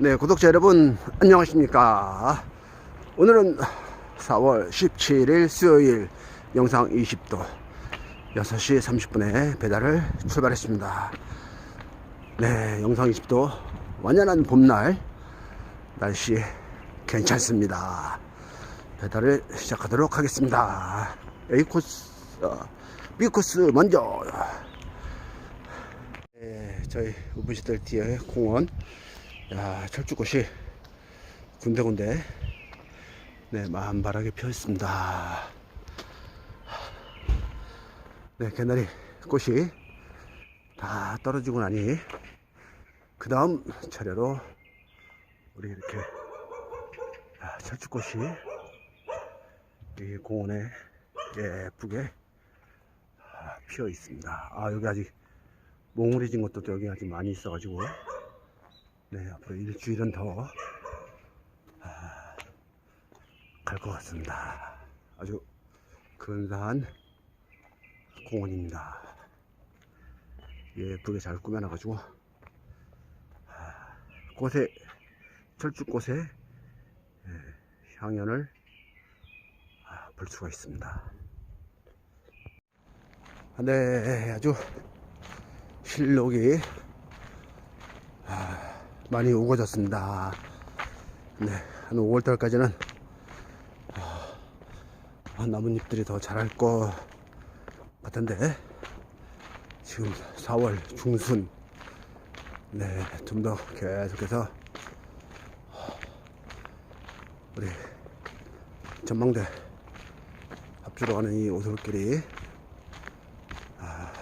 네, 구독자 여러분, 안녕하십니까. 오늘은 4월 17일 수요일 영상 20도 6시 30분에 배달을 출발했습니다. 네, 영상 20도 완연한 봄날 날씨 괜찮습니다. 배달을 시작하도록 하겠습니다. A 코스, 어, B 코스 먼저. 네, 저희 우부시들 뒤에 공원. 야, 철쭉꽃이 군데군데 네, 만바라게 펴 있습니다. 네, 개나리 꽃이 다 떨어지고 나니 그 다음 차례로 우리 이렇게 아, 철쭉꽃이 이 공원에 예쁘게 아, 피어 있습니다. 아, 여기 아직 몽우리진 것도 또 여기 아직 많이 있어가지고 네, 앞으로 일주일은 더갈것 같습니다. 아주 근사한 공원입니다. 예쁘게 잘 꾸며놔가지고 아, 꽃에 철쭉꽃에 예, 향연을 아, 볼 수가 있습니다. 아, 네, 아주 실록이 아, 많이 우거졌습니다. 네, 한 5월달까지는 아, 나뭇잎들이 더 자랄 것 같은데 지금 4월 중순 네, 좀 더 계속해서 우리 전망대 앞으로 가는 이 오솔길이 아,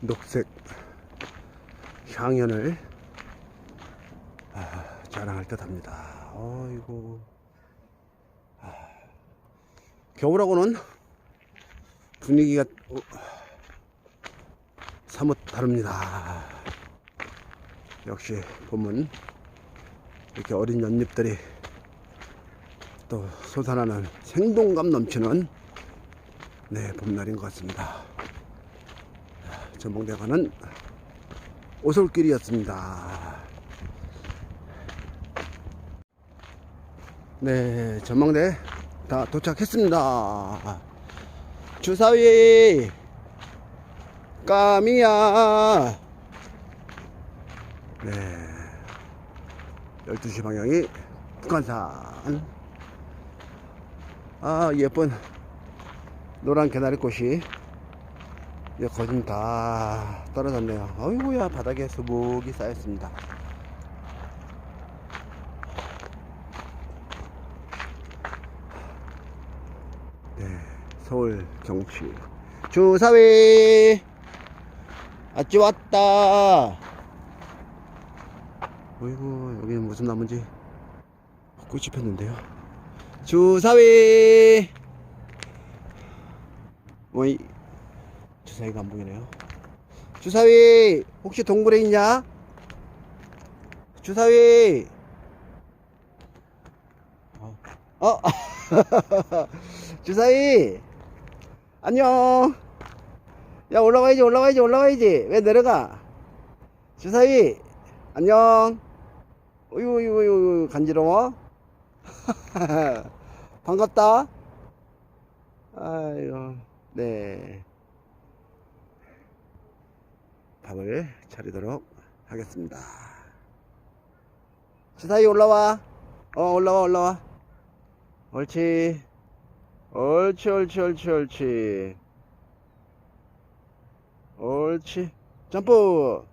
녹색 향연을 아, 자랑할 듯 합니다. 어이고. 아, 겨울하고는 분위기가 어, 사뭇 다릅니다. 역시 봄은 이렇게 어린 연잎들이 또 솟아나는 생동감 넘치는 네, 봄날인 것 같습니다. 전봉대 가는 오솔길이었습니다. 네, 전망대 다 도착했습니다. 주사위 까미야. 네, 12시 방향이 북한산. 아, 예쁜 노란 개나리꽃이 이제 거진 다 떨어졌네요. 어이구야, 바닥에 수북이 쌓였습니다. 네, 서울 경치. 주사위! 아찌 왔다! 어이구, 여기는 무슨 나무인지 꽃이 폈는데요. 주사위! 어이, 주사위가 안 보이네요. 주사위! 혹시 동굴에 있냐? 주사위! 어? 어? 주사위! 안녕! 야, 올라가야지, 올라가야지, 올라가야지! 왜 내려가? 주사위! 안녕! 어이구, 어이구, 어이구, 간지러워? 반갑다! 아이고, 네. 밥을 차리도록 하겠습니다. 주사위 올라와. 어, 올라와, 올라와. 옳지. 옳지, 옳지, 옳지, 옳지. 옳지. 점프.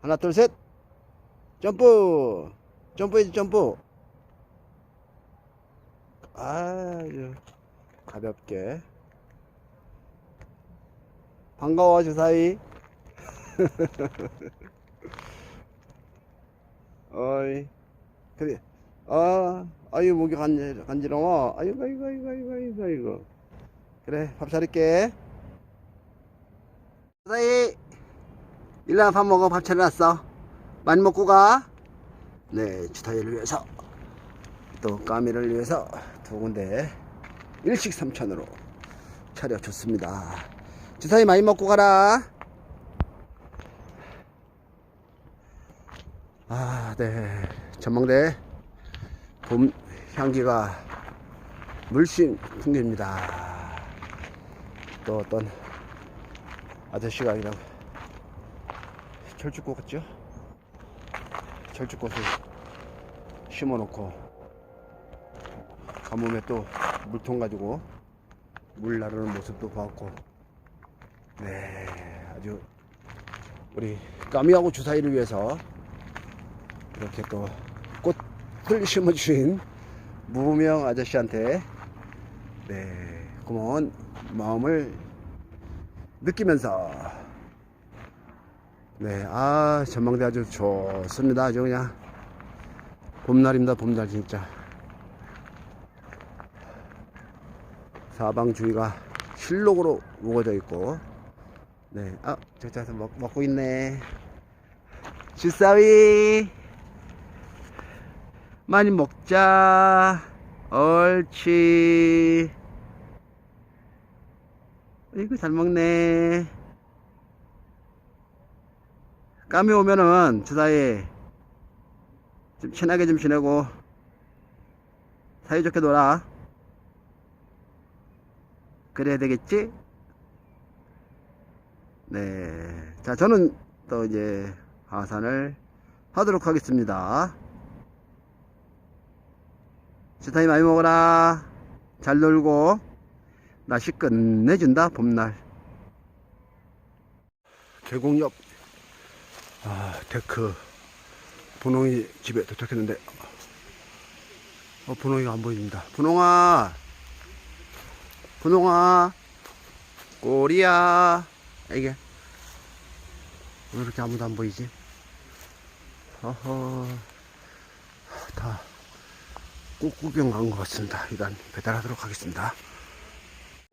하나, 둘, 셋. 점프. 점프해야지, 점프. 아주 가볍게. 반가워, 주사위. 어이. 그래. 아, 아유, 목이 간지, 간지러워. 아이고, 아이고, 아이고, 아이고, 아이고, 아이고. 그래, 밥 차릴게. 사이, 일나 밥 먹어. 밥 차려놨어. 많이 먹고 가. 네, 주타이를 위해서. 또 까미를 위해서 두 군데 일식 삼천으로 차려줬습니다. 주사위 많이 먹고 가라. 아, 네. 전망대 봄 향기가 물씬 풍깁니다. 또 어떤 아저씨가 그냥 철쭉꽃 같죠? 철쭉꽃을 심어 놓고 가뭄에 또 물통 가지고 물 나르는 모습도 봤고 네 아주 우리 까미하고 주사위를 위해서 이렇게 또 꽃을 심어주신 무명 아저씨한테 네 고마운 마음을 느끼면서 네아 전망대 아주 좋습니다. 아주 그냥 봄날입니다 봄날 진짜. 사방 주위가 실록으로 우거져 있고 네아 저쪽에서 먹, 먹고 있네. 주사위 많이 먹자 옳지 이거 잘 먹네 까미 오면은 주사위 좀 친하게 좀 지내고 사이좋게 놀아 그래야 되겠지? 네. 자, 저는 또 이제 하산을 하도록 하겠습니다. 주타이 많이 먹어라. 잘 놀고. 날씨 끝내준다, 봄날. 계곡 옆, 아, 데크. 분홍이 집에 도착했는데, 어, 분홍이가 안 보입니다. 분홍아! 분홍아! 꼬리야! 이게. 왜 이렇게 아무도 안 보이지? 어허. 다 꾹꾹병 간것 같습니다. 일단 배달하도록 하겠습니다.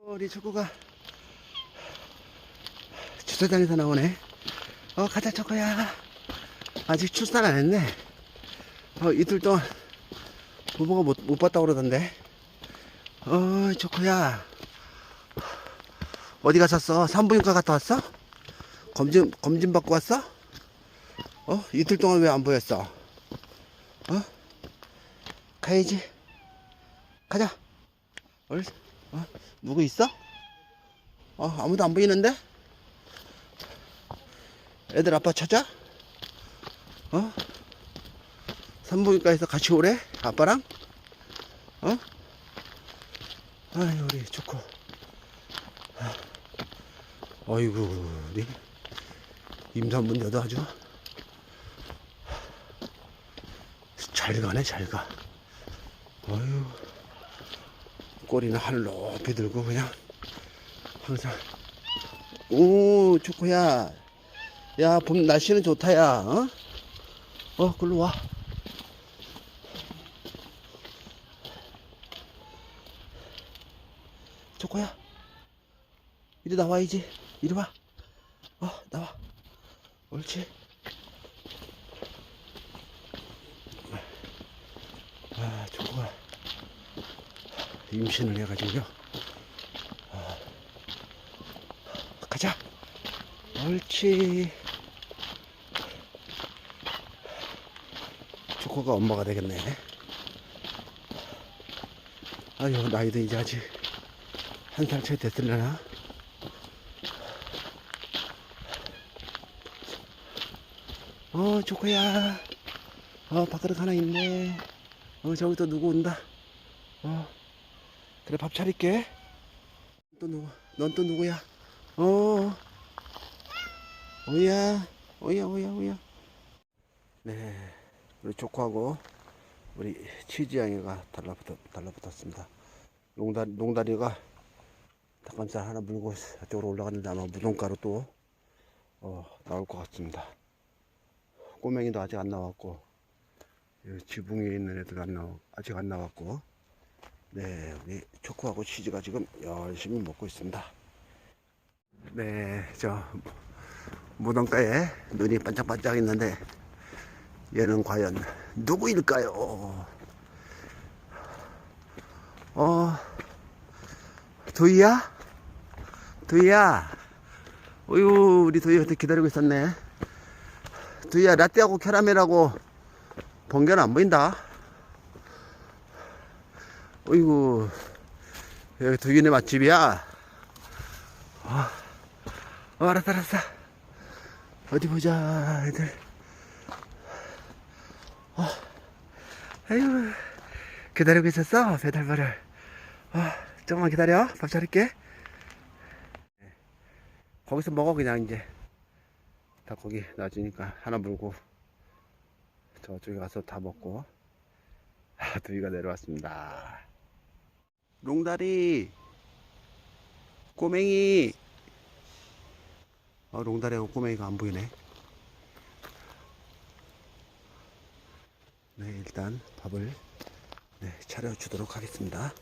우리 초코가 주차장에서 나오네. 어, 가자, 초코야. 아직 출산 안 했네. 어, 이틀 동안 부모가 못, 못 봤다고 그러던데. 어, 초코야. 어디 갔었어? 산부인과 갔다 왔어? 검진, 검진 받고 왔어? 어? 이틀 동안 왜 안 보였어? 어? 가야지. 가자. 얼, 어? 누구 있어? 어, 아무도 안 보이는데? 애들 아빠 찾아? 어? 산부인과에서 같이 오래? 아빠랑? 어? 아이, 우리 좋고. 어이구, 우리 임산부인데도 아주 잘 가네, 잘 가. 어휴, 꼬리는 하늘 높이 들고 그냥 항상. 오, 초코야. 야, 봄 날씨는 좋다, 야. 어? 어, 글로 와. 초코야. 이리 나와야지. 이리 와. 어, 나와. 옳지. 아, 초코가 임신을 해가지고요. 아, 가자. 옳지. 초코가 엄마가 되겠네. 아유, 나이도 이제 아직 한살채 됐으려나? 어, 초코야. 어, 밥그릇 하나 있네. 어, 저기 또 누구 온다. 어, 그래, 밥 차릴게. 또 누구, 넌 또 누구야? 어, 오야, 오야, 오야, 오야. 네, 우리 초코하고 우리 치즈양이가 달라붙었, 달라붙었습니다. 농다리, 농다리가 닭가슴살 하나 물고 저쪽으로 올라갔는데 아마 무동가로 또, 어, 나올 것 같습니다. 꼬맹이도 아직 안 나왔고 지붕에 있는 애들 안 나와 아직 안 나왔고 네 우리 초코하고 치즈가 지금 열심히 먹고 있습니다. 네 저 무덤가에 눈이 반짝반짝 있는데 얘는 과연 누구일까요? 어 도희야? 도희야? 어유 우리 도희한테 기다리고 있었네. 두이야 라떼하고 캐러멜하고 번개는 안 보인다 어이구 여기 두이네 맛집이야. 어, 어 알았어 알았어 어디 보자 애들. 어, 아유 기다리고 있었어 배달바를 어, 조금만 기다려. 밥 차릴게. 거기서 먹어 그냥 이제. 닭고기 놔주니까 하나 물고 저쪽에 가서 다 먹고 아, 두이가 내려왔습니다 롱다리 꼬맹이. 어, 롱다리하고 꼬맹이가 안 보이네. 네 일단 밥을 네, 차려주도록 하겠습니다.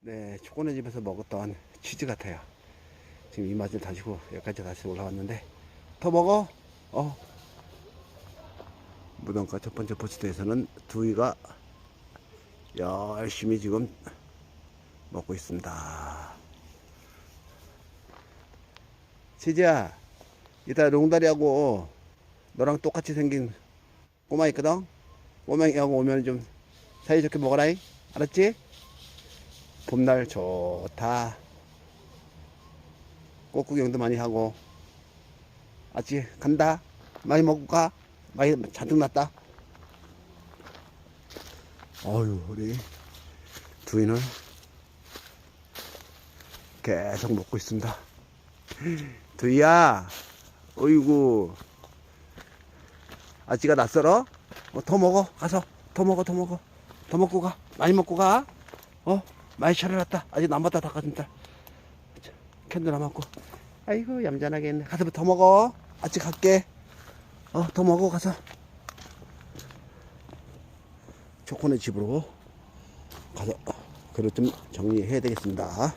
네 초코네 집에서 먹었던 치즈 같아요. 지금 이 맛을 다시고 여기까지 다시 올라왔는데 더 먹어! 어. 무덤가 첫 번째 포스트에서는 두이가 열심히 지금 먹고 있습니다. 치즈야 이따 롱다리하고 너랑 똑같이 생긴 꼬마 있거든? 꼬맹이하고 오면 좀 사이좋게 먹어라잉. 알았지? 봄날 좋다. 꽃구경도 많이 하고. 아치 간다. 많이 먹고 가 많이 잔뜩 났다. 어휴 우리 두이는 계속 먹고 있습니다. 두이야 어이구. 아찌가 낯설어? 어, 더 먹어 가서. 더 먹어 더 먹어. 더 먹고 가. 많이 먹고 가. 어? 많이 차려놨다. 아직 남았다 닭가슴살 캔도 남았고. 아이고 얌전하게 했네. 가서 더 먹어. 아직 갈게. 어 더 먹어 가서. 초코네 집으로 가서 그릇 좀 정리해야 되겠습니다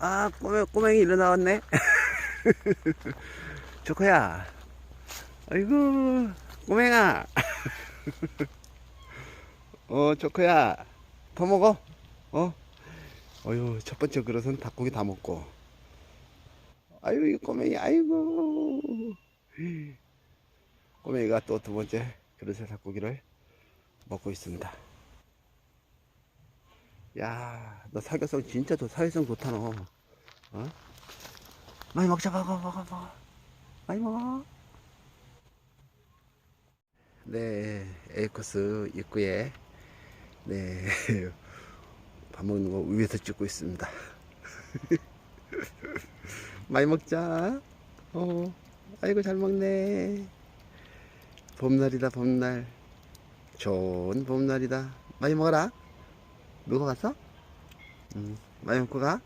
아 꼬맹, 꼬맹이 일어나왔네. 초코야. 아이고 꼬맹아. 어 초코야. 더 먹어. 어? 어휴 첫 번째 그릇은 닭고기 다 먹고. 아유 이 꼬맹이 아이고. 꼬맹이가 또 두 번째 그릇의 닭고기를 먹고 있습니다 야 너 사교성 진짜 좋 사회성 좋다 너 어? 많이 먹자 먹어 먹어 먹어 많이 먹어 네 에이코스 입구에 네 밥 먹는 거 위에서 찍고 있습니다. 많이 먹자. 어, 아이고 잘 먹네. 봄날이다 봄날. 좋은 봄날이다. 많이 먹어라. 누가 갔어? 응, 많이 먹고 가.